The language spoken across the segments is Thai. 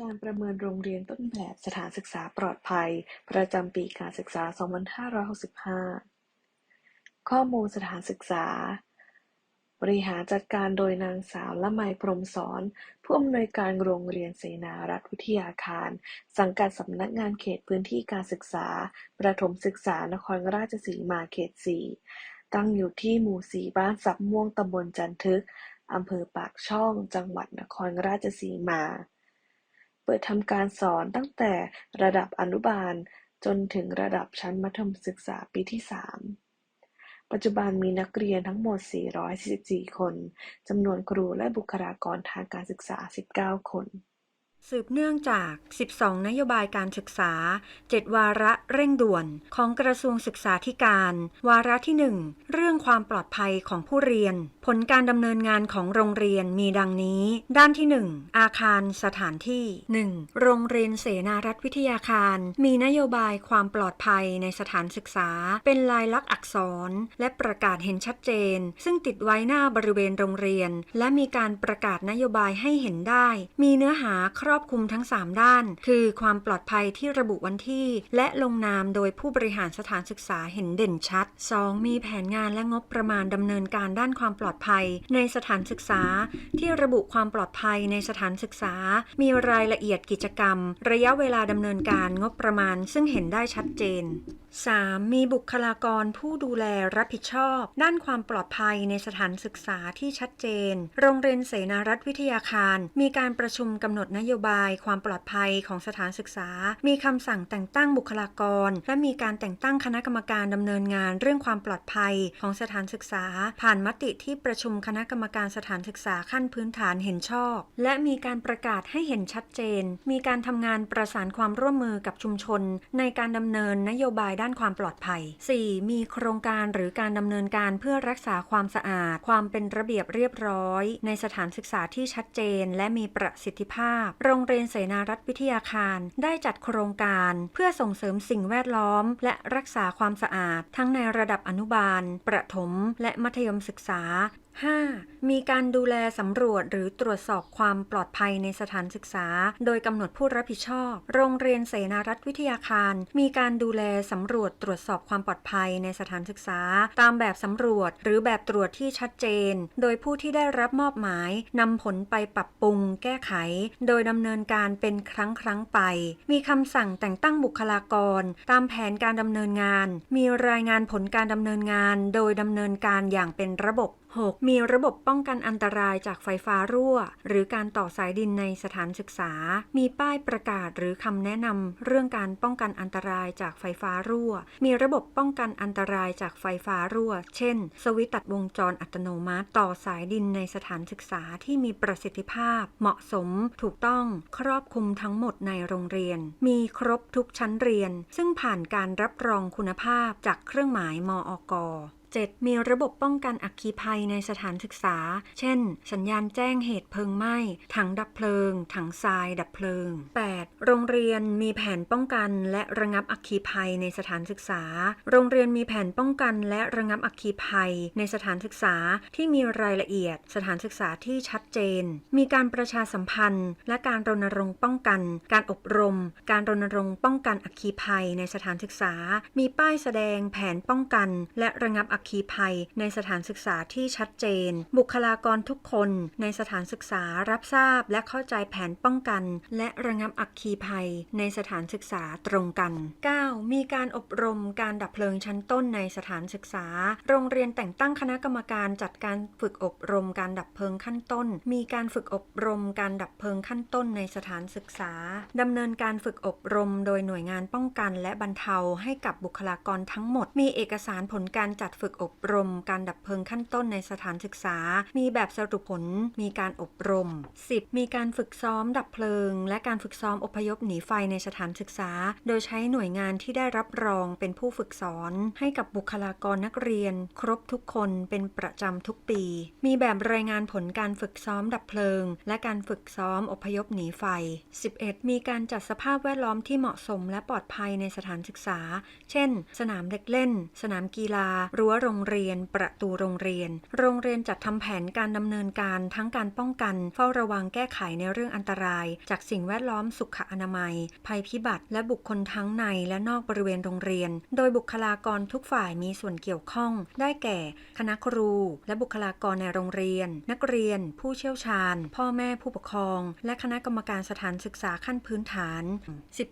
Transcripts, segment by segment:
การประเมินโรงเรียนต้นแบบสถานศึกษาปลอดภัยประจำปีการศึกษา 2565 ข้อมูลสถานศึกษา บริหารจัดการโดยนางสาวละไมพรมสอน ผู้อำนวยการโรงเรียนเสนารัฐวิทยาคาร สังกัดสำนักงานเขตพื้นที่การศึกษา ประถมศึกษานครราชสีมาเขต 4 ตั้งอยู่ที่หมู่ 4 บ้านสับม่วงตำบลจันทึกอำเภอปากช่อง จังหวัดนครราชสีมา ปิดทำการสอนตั้งแต่ระดับอนุบาล จนถึงระดับชั้นมัธยมศึกษาปีที่ 3 ปัจจุบันมีนักเรียนทั้งหมด 444 คน จำนวนครูและบุคลากรทางการศึกษา 19 คน สืบเนื่องจาก 12 นโยบายการศึกษา 7 วาระเร่งด่วน ของกระทรวงศึกษาธิการ วาระที่ 1 เรื่องความปลอดภัยของผู้เรียน ผลการดำเนินงานของโรงเรียนมีดังนี้ ด้านที่ 1 อาคารสถานที่ 1. โรงเรียนเสนารัฐวิทยาคาร มีนโยบายความปลอดภัยในสถานศึกษา เป็นลายลักษณ์อักษร และประกาศเห็นชัดเจน ซึ่งติดไว้หน้าบริเวณโรงเรียน และมีการประกาศนโยบายให้เห็นได้ มีเนื้อหาครอบคลุมทั้ง 3 ด้าน คือความปลอดภัยที่ระบุวันที่ และลงนามโดยผู้บริหารสถานศึกษาเห็นเด่นชัด 2. มีแผนงานและงบประมาณดำเนินการด้านความปลอดภัย ในสถานศึกษา ที่ระบุความปลอดภัยในสถานศึกษา มีรายละเอียดกิจกรรม ระยะเวลาดำเนินการงบประมาณ ซึ่งเห็นได้ชัดเจน 3. มีบุคลากรผู้ดูแลรับผิดชอบ ด้านความปลอดภัยในสถานศึกษาที่ชัดเจน โรงเรียนเสนารัฐวิทยาคาร มีการประชุมกำหนดนโยบายความปลอดภัยของสถานศึกษา มีคำสั่งแต่งตั้งบุคลากร และมีการแต่งตั้งคณะกรรมการดำเนินงานเรื่องความปลอดภัยของสถานศึกษา ผ่านมติที่ประชุมคณะกรรมการสถานศึกษาขั้นพื้นฐานเห็นชอบ และมีการประกาศให้เห็นชัดเจน มีการทำงานประสานความร่วมมือกับชุมชน ในการดำเนินนโยบายด้านความปลอดภัย 4. มีโครงการหรือการดำเนินการเพื่อรักษาความสะอาด ความเป็นระเบียบเรียบร้อย ในสถานศึกษาที่ชัดเจน และมีประสิทธิภาพ โรงเรียนเสนารัฐวิทยาคาร ได้จัดโครงการ เพื่อส่งเสริมสิ่งแวดล้อม และรักษาความสะอาด ทั้งในระดับอนุบาล ประถม และมัธยมศึกษา 5. มีการดูแลสำรวจหรือตรวจสอบความปลอดภัยในสถานศึกษา โดยกำหนดผู้รับผิดชอบ โรงเรียนเสนารัฐวิทยาคาร มีการดูแลสำรวจตรวจสอบความปลอดภัยในสถานศึกษา ตามแบบสำรวจหรือแบบตรวจที่ชัดเจน โดยผู้ที่ได้รับมอบหมายนำผลไปปรับปรุง แก้ไข โดยดำเนินการเป็นครั้งครั้งไป มีคำสั่งแต่งตั้งบุคลากร ตามแผนการดำเนินงาน มีรายงานผลการดำเนินงาน โดยดำเนินการอย่างเป็นระบบ 6. มีระบบป้องกันอันตรายจากไฟฟ้ารั่ว หรือการต่อสายดินในสถานศึกษา มีป้ายประกาศหรือคำแนะนำเรื่องการป้องกันอันตรายจากไฟฟ้ารั่ว มีระบบป้องกันอันตรายจากไฟฟ้ารั่ว เช่น สวิตช์ตัดวงจรอัตโนมัติ ต่อสายดินในสถานศึกษาที่มีประสิทธิภาพ เหมาะสม ถูกต้อง ครอบคลุมทั้งหมดในโรงเรียน มีครบทุกชั้นเรียน ซึ่งผ่านการรับรองคุณภาพจากเครื่องหมายมอก 7. มีระบบป้องกันอัคคีภัยในสถานศึกษา เช่น สัญญาณแจ้งเหตุเพลิงไหม้ ถังดับเพลิง ถังทรายดับเพลิง 8. โรงเรียนมีแผนป้องกันและระงับอัคคีภัยในสถานศึกษา โรงเรียนมีแผนป้องกันและระงับอัคคีภัยในสถานศึกษาที่มีรายละเอียด สถานศึกษาที่ชัดเจน มีการประชาสัมพันธ์ และการรณรงค์ป้องกัน การอบรม การรณรงค์ป้องกันอัคคีภัยในสถานศึกษา มีป้ายแสดงแผนป้องกัน และระงับอัคคีภัย ในสถานศึกษาที่ชัดเจน บุคลากรทุกคน ในสถานศึกษารับทราบและเข้าใจแผนป้องกัน และระงับอัคคีภัย ในสถานศึกษาตรงกัน 9. มีการอบรมการดับเพลิงชั้นต้นในสถานศึกษา โรงเรียนแต่งตั้งคณะกรรมการจัดการฝึกอบรมการดับเพลิงขั้นต้น มีการฝึกอบรมการดับเพลิงขั้นต้นในสถานศึกษาดำเนินการฝึกอบรมโดยหน่วยงานป้องกัน และบรรเทาให้กับบุคลากรทั้งหมด มีเอกสารผลการจัดฝึกอบรมการดับเพลิงขั้นต้นในสถานศึกษา มีแบบสรุปผล มีการอบรม 10. มีการฝึกซ้อมดับเพลิง และการฝึกซ้อมอพยพหนีไฟในสถานศึกษา โดยใช้หน่วยงานที่ได้รับรองเป็นผู้ฝึกสอน ให้กับบุคลากรนักเรียน ครบทุกคนเป็นประจำทุกปี มีแบบรายงานผลการฝึกซ้อมดับเพลิง และการฝึกซ้อมอพยพหนีไฟ 11. มีการจัดสภาพแวดล้อมที่เหมาะสมและปลอดภัยในสถานศึกษา เช่น สนามเด็กเล่น สนามกีฬา รั้วโรงเรียน ประตูโรงเรียน โรงเรียนจัดทำแผนการดำเนินการทั้งการป้องกัน เฝ้าระวังแก้ไขในเรื่องอันตราย จากสิ่งแวดล้อมสุขอนามัย ภัยพิบัติและบุคคลทั้งในและนอกบริเวณโรงเรียน โดยบุคลากรทุกฝ่ายมีส่วนเกี่ยวข้อง ได้แก่ คณะครู และบุคลากรในโรงเรียน นักเรียน ผู้เชี่ยวชาญ พ่อแม่ผู้ปกครอง และคณะกรรมการสถานศึกษาขั้นพื้นฐาน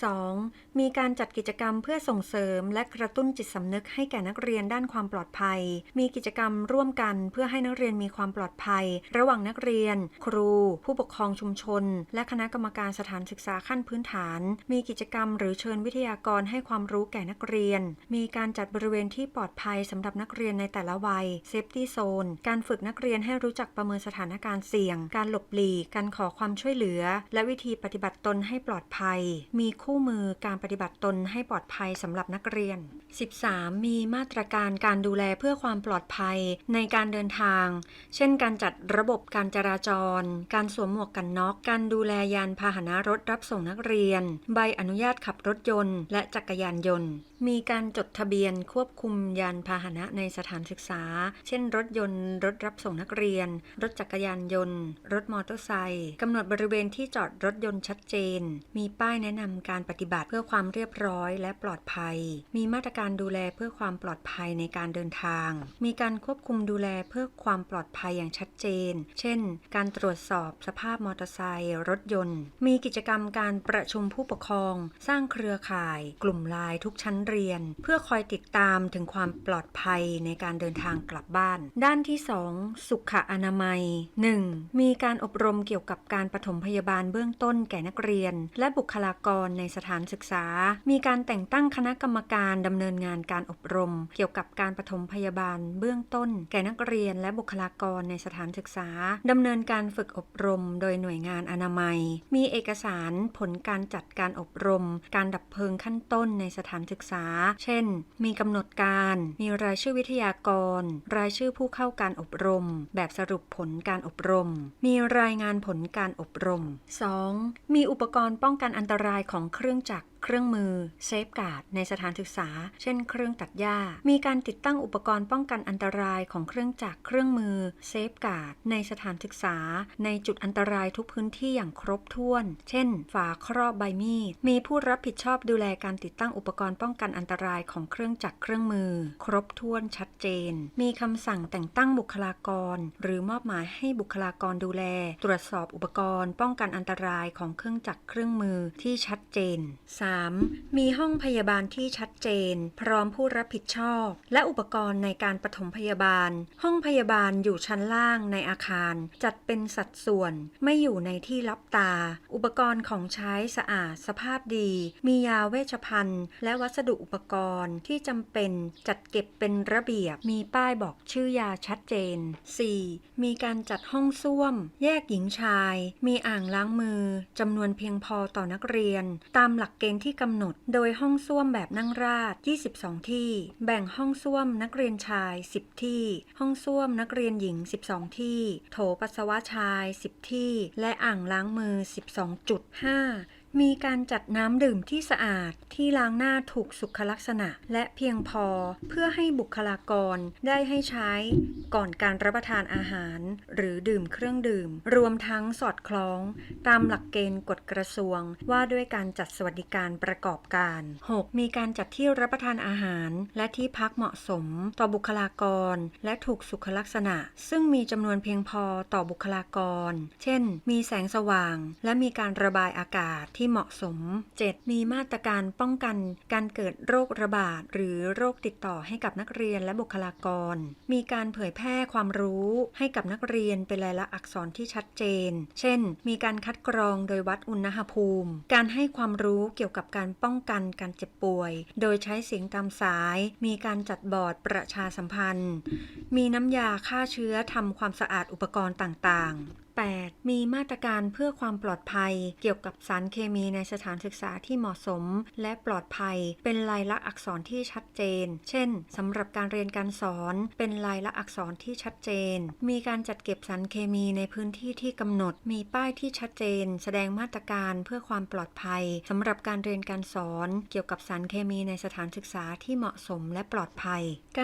12. มีการจัดกิจกรรมเพื่อส่งเสริม และกระตุ้นจิตสำนึกให้แก่นักเรียนด้านความปลอดภัย มีกิจกรรมร่วมกันเพื่อให้นักเรียนมีความปลอดภัย ระหว่างนักเรียน ครู ผู้ปกครองชุมชน และคณะกรรมการสถานศึกษาขั้นพื้นฐาน มีกิจกรรมหรือเชิญวิทยากรให้ความรู้แก่นักเรียน มีการจัดบริเวณที่ปลอดภัยสำหรับนักเรียนในแต่ละวัย Safety Zone การฝึกนักเรียนให้รู้จักประเมินสถานการณ์เสี่ยง การหลบหลีก การขอความช่วยเหลือ และวิธีปฏิบัติตนให้ปลอดภัย มีคู่มือการปฏิบัติตนให้ปลอดภัยสำหรับนักเรียน 13. มีมาตรการการดููแลเพื่อความปลอดภัยในการเดินทาง เช่น การจัดระบบการจราจร การสวมหมวกกันน็อก การดูแลยานพาหนะรถรับส่งนักเรียน ใบอนุญาตขับรถยนต์ และจักรยานยนต์ มีการจดทะเบียนควบคุมยานพาหนะในสถานศึกษา เช่น รถยนต์ รถรับส่งนักเรียน รถจักรยานยนต์ รถมอเตอร์ไซค์กำหนดบริเวณที่จอดรถยนต์ชัดเจน มีป้ายแนะนำการปฏิบัติเพื่อความเรียบร้อยและปลอดภัย มีมาตรการดูแลเพื่อความปลอดภัยในการเดินทาง มีการควบคุมดูแลเพื่อความปลอดภัยอย่างชัดเจน เช่น การตรวจสอบสภาพมอเตอร์ไซค์รถยนต์ มีกิจกรรมการประชุมผู้ปกครอง สร้างเครือข่าย กลุ่มไลน์ทุกชั้นเรียน เพื่อคอยติดตามถึงความปลอดภัยในการเดินทางกลับบ้าน ด้านที่ 2 สุขอนามัย 1. มีการอบรมเกี่ยวกับการปฐมพยาบาลเบื้องต้นแก่นักเรียน และบุคลากรในสถานศึกษา มีการแต่งตั้งคณะกรรมการดำเนินงานการอบรม เกี่ยวกับการปฐมพยาบาลเบื้องต้น แก่นักเรียนและบุคลากรในสถานศึกษาดำเนินการฝึกอบรม โดยหน่วยงานอนามัย มีเอกสารผลการจัดการอบรม การดับเพลิงขั้นต้นในสถานศึกษาเช่น มีกำหนดการ มีรายชื่อวิทยากร รายชื่อผู้เข้าการอบรม แบบสรุปผลการอบรม มีรายงานผลการอบรม 2. มีอุปกรณ์ป้องกันอันตรายของเครื่องจักร เครื่องมือ เซฟการ์ดในสถานศึกษา เช่น เครื่องตัดหญ้า มีการติดตั้งอุปกรณ์ป้องกันอันตรายของเครื่องจักรเครื่องมือ เซฟการ์ดในสถานศึกษา ในจุดอันตรายทุกพื้นที่อย่างครบถ้วน เช่น ฝาครอบใบมีด มีผู้รับผิดชอบดูแลการติดตั้งอุปกรณ์ป้องกันอันตรายของเครื่องจักรเครื่องมือ ครบถ้วนชัดเจน มีคำสั่งแต่งตั้งบุคลากร หรือมอบหมายให้บุคลากรดูแล ตรวจสอบอุปกรณ์ ป้องกันอันตรายของเครื่องจักรเครื่องมือที่ชัดเจน 3 3. มีห้องพยาบาลที่ชัดเจน พร้อมผู้รับผิดชอบ และอุปกรณ์ในการปฐมพยาบาล ห้องพยาบาลอยู่ชั้นล่างในอาคาร จัดเป็นสัดส่วน ไม่อยู่ในที่ลับตา อุปกรณ์ของใช้สะอาดสภาพดี มียาเวชภัณฑ์ และวัสดุอุปกรณ์ที่จำเป็นจัดเก็บเป็นระเบียบ มีป้ายบอกชื่อยาชัดเจน 4. มีการจัดห้องส้วม แยกหญิงชาย มีอ่างล้างมือจำนวนเพียงพอต่อนักเรียน ตามหลักเกณฑ์ที่กำหนด โดยห้องส้วมแบบนั่งราด 22 ที่ แบ่งห้องส้วมนักเรียนชาย 10 ที่ ห้องส้วมนักเรียนหญิง 12 ที่ โถปัสสาวะชาย 10 ที่ และอ่างล้างมือ 12.5 มีการจัดน้ำดื่มที่สะอาดที่ล้างหน้าถูกสุขลักษณะ และเพียงพอเพื่อให้บุคลากรได้ให้ใช้ก่อนการรับประทานอาหาร หรือดื่มเครื่องดื่ม รวมทั้งสอดคล้อง ตามหลักเกณฑ์กฎกระทรวง ว่าด้วยการจัดสวัสดิการประกอบการ 6. มีการจัดที่รับประทานอาหาร และที่พักเหมาะสม ต่อบุคลากร และถูกสุขลักษณะ ซึ่งมีจำนวนเพียงพอต่อบุคลากร เช่น มีแสงสว่าง และมีการระบายอากาศที่เหมาะสม 7. มีมาตรการป้องกันการเกิดโรคระบาด หรือโรคติดต่อให้กับนักเรียนและบุคลากร มีการเผยแพร่ความรู้ให้กับนักเรียนเป็นลายลักษณ์อักษรที่ชัดเจน เช่น มีการคัดกรองโดยวัดอุณหภูมิ การให้ความรู้เกี่ยวกับการป้องกันการเจ็บป่วย โดยใช้เสียงตามสาย มีการจัดบอร์ดประชาสัมพันธ์ มีน้ำยาฆ่าเชื้อทำความสะอาดอุปกรณ์ต่างๆ 8. มีมาตรการเพื่อความปลอดภัย เกี่ยวกับสารเคมีในสถานศึกษาที่เหมาะสม และปลอดภัย เป็นลายลักษณ์อักษรที่ชัดเจน เช่นสำหรับการเรียนการสอน เป็นลายลักษณ์อักษรที่ชัดเจน มีการจัดเก็บสารเคมีในพื้นที่ที่กำหนด มีป้ายที่ชัดเจน แสดงมาตรการเพื่อความปลอดภัยสำหรับการเรียนการสอน เกี่ยวกับสารเคมีในสถานศึกษาที่เหมาะสมและปลอดภัย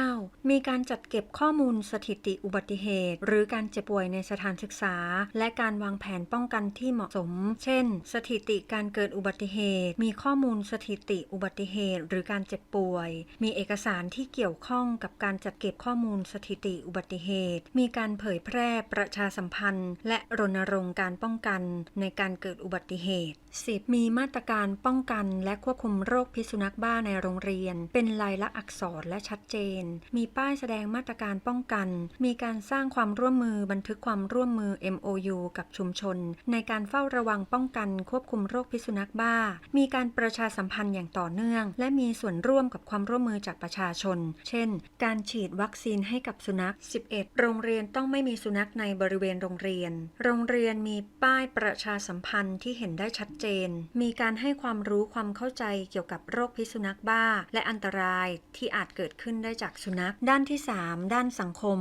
9. มีการจัดเก็บข้อมูลสถิติอุบัติเหตุ หรือการเจ็บป่วยในสถานศึกษาและการวางแผนป้องกันที่เหมาะสม เช่น สถิติการเกิดอุบัติเหตุ มีข้อมูลสถิติอุบัติเหตุ หรือการเจ็บป่วย มีเอกสารที่เกี่ยวข้องกับการจัดเก็บข้อมูลสถิติอุบัติเหตุ มีการเผยแพร่ประชาสัมพันธ์ และรณรงค์การป้องกันในการเกิดอุบัติเหตุ 10. มีมาตรการป้องกันและควบคุมโรคพิษสุนัขบ้าในโรงเรียน เป็นลายลักษณ์อักษรและชัดเจน มีป้ายแสดงมาตรการป้องกัน มีการสร้างความร่วมมือบันทึกความร่วมมือ MOU กับชุมชน ในการเฝ้าระวังป้องกันควบคุมโรคพิษสุนัขบ้า มีการประชาสัมพันธ์อย่างต่อเนื่อง และมีส่วนร่วมกับความร่วมมือจากประชาชน เช่น การฉีดวัคซีนให้กับสุนัข 11 โรงเรียนต้องไม่มีสุนัขในบริเวณโรงเรียน โรงเรียนมีป้ายประชาสัมพันธ์ที่เห็นได้ชัดเจน มีการให้ความรู้ความเข้าใจเกี่ยวกับโรคพิษสุนัขบ้า และอันตรายที่อาจเกิดขึ้นได้จากสุนัข ด้านที่ 3 ด้านสังคม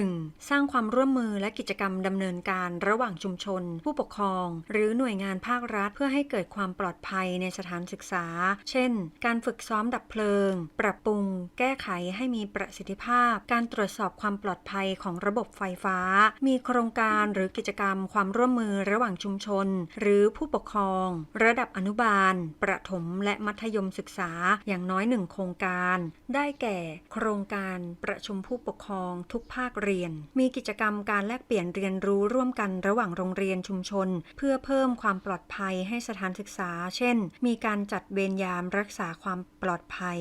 1. สร้างความร่วมมือและกิจกรรมดำเนินการระหว่างชุมชน ผู้ปกครอง หรือหน่วยงานภาครัฐ เพื่อให้เกิดความปลอดภัยในสถานศึกษา เช่น การฝึกซ้อมดับเพลิง ปรับปรุง แก้ไขให้มีประสิทธิภาพ การตรวจสอบความปลอดภัยของระบบไฟฟ้า มีโครงการหรือกิจกรรมความร่วมมือระหว่างชุมชน หรือผู้ปกครอง ระดับอนุบาล ประถม และมัธยมศึกษาอย่างน้อยหนึ่งโครงการ ได้แก่ โครงการประชุมผู้ปกครองทุกภาคเรียน มีกิจกรรมการแลกเปลี่ยนเรียนรู้ร่วมกันระหว่างโรงเรียนชุมชน เพื่อเพิ่มความปลอดภัยให้สถานศึกษา เช่น มีการจัดเวรยามรักษาความปลอดภัย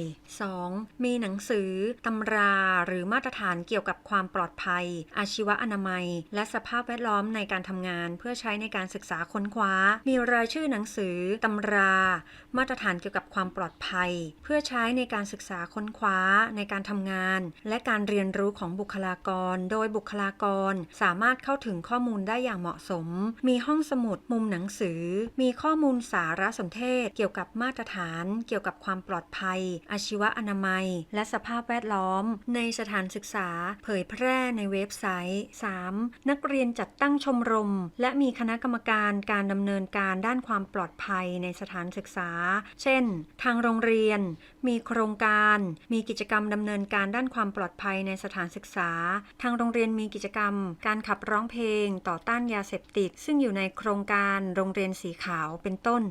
2. มีหนังสือ ตำราหรือมาตรฐานเกี่ยวกับความปลอดภัย อาชีวอนามัย และสภาพแวดล้อมในการทำงาน เพื่อใช้ในการศึกษาค้นคว้า มีรายชื่อหนังสือ ตำรา มาตรฐานเกี่ยวกับความปลอดภัย เพื่อใช้ในการศึกษาค้นคว้าในการทำงาน และการเรียนรู้ของบุคลากร โดยบุคลากร สามารถเข้าถึงข้อมูลได้อย่างเหมาะสม มีห้องสมุด มุมหนังสือ มีข้อมูลสารสนเทศ เกี่ยวกับมาตรฐาน เกี่ยวกับความปลอดภัย อาชีวอนามัย และสภาพแวดล้อม ในสถานศึกษา เผยแพร่ในเว็บไซต์ 3. นักเรียนจัดตั้งชมรม และมีคณะกรรมการการดำเนินการด้านความปลอดภัยในสถานศึกษา เช่น ทางโรงเรียน มีโครงการ มีกิจกรรมดำเนินการด้านความปลอดภัยในสถานศึกษา ทางโรงเรียนมีกิจกรรม การขับร้องเพลงต่อต้านยาเสพติด ซึ่งอยู่ในโครงการโรงเรียนสีขาวเป็นต้น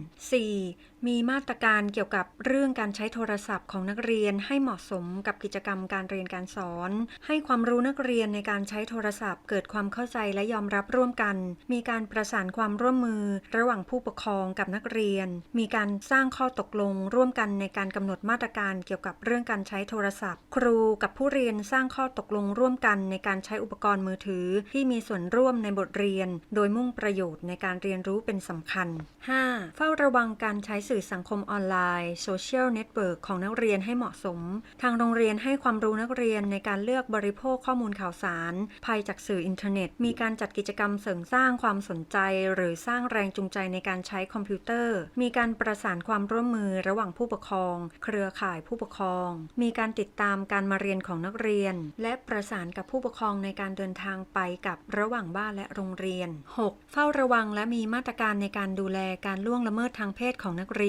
4. มีมาตรการเกี่ยวกับเรื่องการใช้โทรศัพท์ของนักเรียนให้เหมาะสมกับกิจกรรมการเรียนการสอน ให้ความรู้นักเรียนในการใช้โทรศัพท์ เกิดความเข้าใจและยอมรับร่วมกัน มีการประสานความร่วมมือ ระหว่างผู้ปกครองกับนักเรียน มีการสร้างข้อตกลง ร่วมกันในการกำหนดมาตรการเกี่ยวกับเรื่องการใช้โทรศัพท์ ครูกับผู้เรียนสร้างข้อตกลงร่วมกันในการใช้อุปกรณ์มือถือ ที่มีส่วนร่วมในบทเรียน โดยมุ่งประโยชน์ในการเรียนรู้เป็นสำคัญ 5. เฝ้าระวังการใช้สื่อสังคมออนไลน์โซเชียลเน็ตเวิร์กของนักเรียนให้เหมาะสม ทางโรงเรียนให้ความรู้นักเรียนในการเลือกบริโภคข้อมูลข่าวสารภายจากสื่ออินเทอร์เน็ต มีการจัดกิจกรรมเสริมสร้างความสนใจ หรือสร้างแรงจูงใจในการใช้คอมพิวเตอร์ มีการประสานความร่วมมือระหว่างผู้ปกครอง เครือข่ายผู้ปกครอง มีการติดตามการมาเรียนของนักเรียน และประสานกับผู้ปกครองในการเดินทางไปกับระหว่างบ้านและโรงเรียน 6. เฝ้าระวังและมีมาตรการในการดูแลการล่วงละเมิดทางเพศของนักเรียน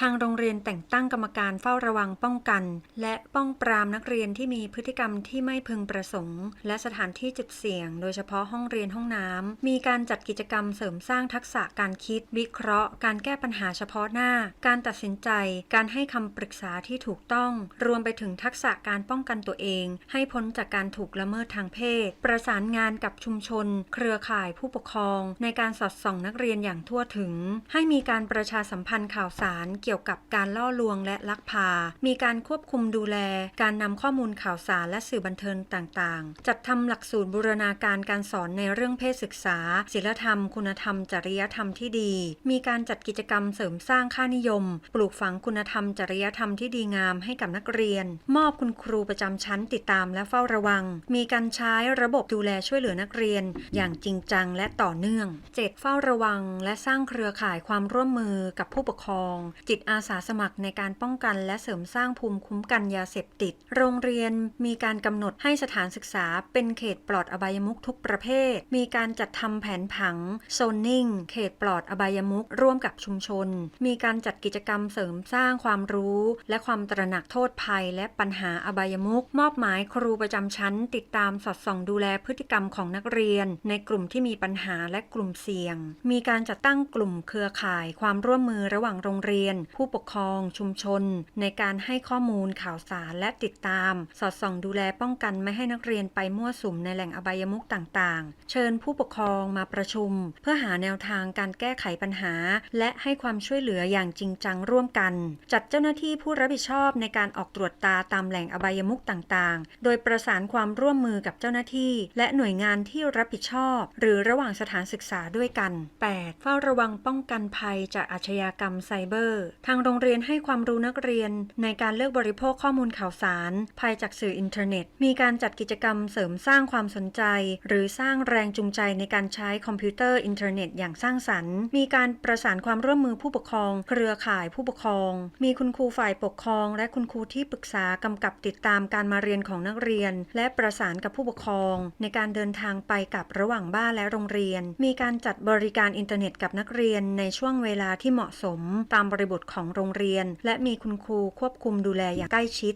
ทางโรงเรียนแต่งตั้งกรรมการเฝ้าระวังป้องกัน และป้องปรามนักเรียนที่มีพฤติกรรมที่ไม่พึงประสงค์ และสถานที่จุดเสี่ยง โดยเฉพาะห้องเรียนห้องน้ำมีการจัดกิจกรรมเสริมสร้างทักษะการคิด วิเคราะห์ การแก้ปัญหาเฉพาะหน้า การตัดสินใจ การให้คำปรึกษาที่ถูกต้อง รวมไปถึงทักษะการป้องกันตัวเอง ให้พ้นจากการถูกละเมิดทางเพศ ประสานงานกับชุมชน เครือข่ายผู้ปกครอง ในการสอดส่องนักเรียนอย่างทั่วถึง ให้มีการประชาสัมพันธ์ข่าวสารเกี่ยวกับการล่อลวงและลักพา มีการควบคุมดูแล การนำข้อมูลข่าวสารและสื่อบันเทิงต่างๆ จัดทำหลักสูตรบูรณาการการสอนในเรื่องเพศศึกษา ศิลธรรม คุณธรรม จริยธรรมที่ดี มีการจัดกิจกรรมเสริมสร้างค่านิยม ปลูกฝังคุณธรรม จริยธรรมที่ดีงามให้กับนักเรียน มอบคุณครูประจำชั้นติดตามและเฝ้าระวัง มีการใช้ระบบดูแลช่วยเหลือนักเรียน อย่างจริงจังและต่อเนื่อง 7. เฝ้าระวัง และสร้างเครือข่ายความร่วมมือกับผู้ปกครองจิตอาสาสมัครในการป้องกันและเสริมสร้างภูมิคุ้มกันยาเสพติด โรงเรียนมีการกำหนดให้สถานศึกษาเป็นเขตปลอดอบายมุขทุกประเภท มีการจัดทำแผนผังโซนนิ่ง เขตปลอดอบายมุขร่วมกับชุมชน มีการจัดกิจกรรมเสริมสร้างความรู้ และความตระหนักโทษภัย และปัญหาอบายมุขมอบหมายครูประจำชั้น ติดตามสอดส่องดูแลพฤติกรรมของนักเรียน ในกลุ่มที่มีปัญหาและกลุ่มเสี่ยง มีการจัดตั้งกลุ่มเครือข่ายความร่วมมือระหว่างโรงเรียน ผู้ปกครอง ชุมชน ในการให้ข้อมูลข่าวสารและติดตาม สอดส่องดูแลป้องกันไม่ให้นักเรียนไปมั่วสุมในแหล่งอบายมุขต่างๆ เชิญผู้ปกครองมาประชุม เพื่อหาแนวทางการแก้ไขปัญหา และให้ความช่วยเหลืออย่างจริงจังร่วมกัน จัดเจ้าหน้าที่ผู้รับผิดชอบในการออกตรวจตาตามแหล่งอบายมุขต่างๆ โดยประสานความร่วมมือกับเจ้าหน้าที่ และหน่วยงานที่รับผิดชอบ หรือระหว่างสถานศึกษาด้วยกัน 8. เฝ้าระวังป้องกันภัยจากอาชญากรรมไซเบอร์ ทางโรงเรียนให้ความรู้นักเรียน ในการเลือกบริโภคข้อมูลข่าวสารภัยจากสื่ออินเทอร์เน็ต มีการจัดกิจกรรมเสริมสร้างความสนใจ หรือสร้างแรงจูงใจในการใช้คอมพิวเตอร์อินเทอร์เน็ตอย่างสร้างสรรค์ มีการประสานความร่วมมือผู้ปกครอง เครือข่ายผู้ปกครอง มีคุณครูฝ่ายปกครอง และคุณครูที่ปรึกษากำกับติดตามการมาเรียนของนักเรียน และประสานกับผู้ปกครอง ในการเดินทางไปกับระหว่างบ้านและโรงเรียน มีการจัดบริการอินเทอร์เน็ตกับนักเรียนในช่วงเวลาที่เหมาะสมตามบริบทของโรงเรียน และมีคุณครูควบคุมดูแลอย่างใกล้ชิด